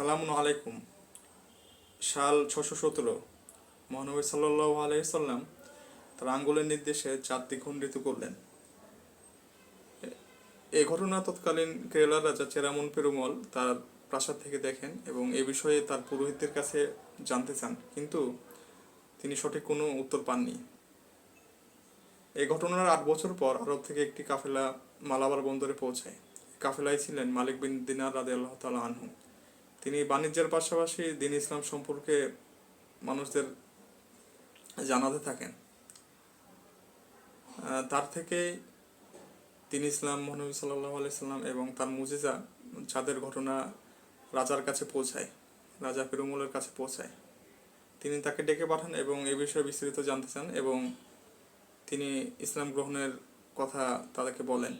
সালামু আলাইকুম। সাল ছশো সতেরো, মহানবী সাল্লাহ আলাইসাল্লাম তার আঙ্গুলের নির্দেশে চাঁদ দ্বিখণ্ডিত করলেন। এ- ঘটনা তৎকালীন কেরালার রাজা চেরামন পেরুমল তার প্রাসাদ থেকে দেখেন এবং এ বিষয়ে তার পুরোহিতদের কাছে জানতে চান, কিন্তু তিনি সঠিক কোনো উত্তর পাননি। এই ঘটনার আট বছর পর আরব থেকে একটি কাফেলা মালাবার বন্দরে পৌঁছায়। কাফেলায় ছিলেন মালিক বিন দিনার রাদে আল্লাহ তালা আনহু। তিনি বাণিজ্যের পাশাপাশি দিন ইসলাম সম্পর্কে মানুষদের জানাতে থাকেন। তার থেকে দিন ইসলাম মহানবী সাল্লাহ আলাইসাল্লাম এবং তার মুজিজা যাদের ঘটনা রাজার কাছে পৌঁছায়, রাজা পেরুমলের কাছে পৌঁছায়, তিনি তাকে ডেকে পাঠান এবং এ বিষয়ে বিস্তারিত জানতে চান এবং তিনি ইসলাম গ্রহণের কথা তাদেরকে বলেন।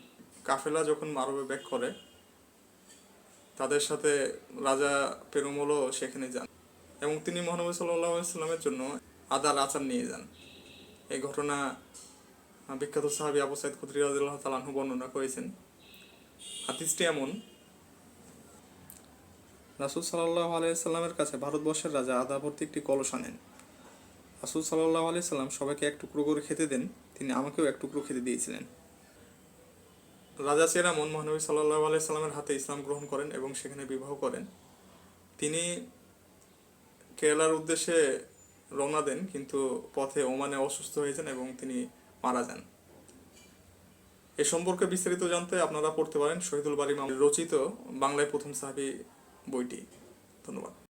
কাফেলা যখন আরবে ব্যাক করে তাদের সাথে রাজা পেরুমলও সেখানে যান এবং তিনি মহানবী সাল্লাহ সাল্লামের জন্য আদার আচার নিয়ে যান। এই ঘটনা বিখ্যাত সাহাবি আবু সাইদ খুদ্রি রাদিল্লাহ তালাহু বর্ণনা করেছেন। হাদিসটি এমন, রাসুল সাল্লাহ আলাইসাল্লামের কাছে ভারতবর্ষের রাজা আদা ভর্তি একটি কলস আনেন। রাসুল সাল্লাহ আলাইসাল্লাম সবাইকে এক টুকরো করে খেতে দেন, তিনি আমাকেও এক টুকরো খেতে দিয়েছিলেন। রাজা চেরামন মহানবী সাল্লাহ আলাইসাল্লামের হাতে ইসলাম গ্রহণ করেন এবং সেখানে বিবাহ করেন। তিনি কেরালার উদ্দেশ্যে রওনা দেন, কিন্তু পথে ওমানে অসুস্থ হয়ে যান এবং তিনি মারা যান। এ সম্পর্কে বিস্তারিত জানতে আপনারা পড়তে পারেন শহীদুল মামুন রচিত বাংলায় প্রথম সাহাবি বইটি। ধন্যবাদ।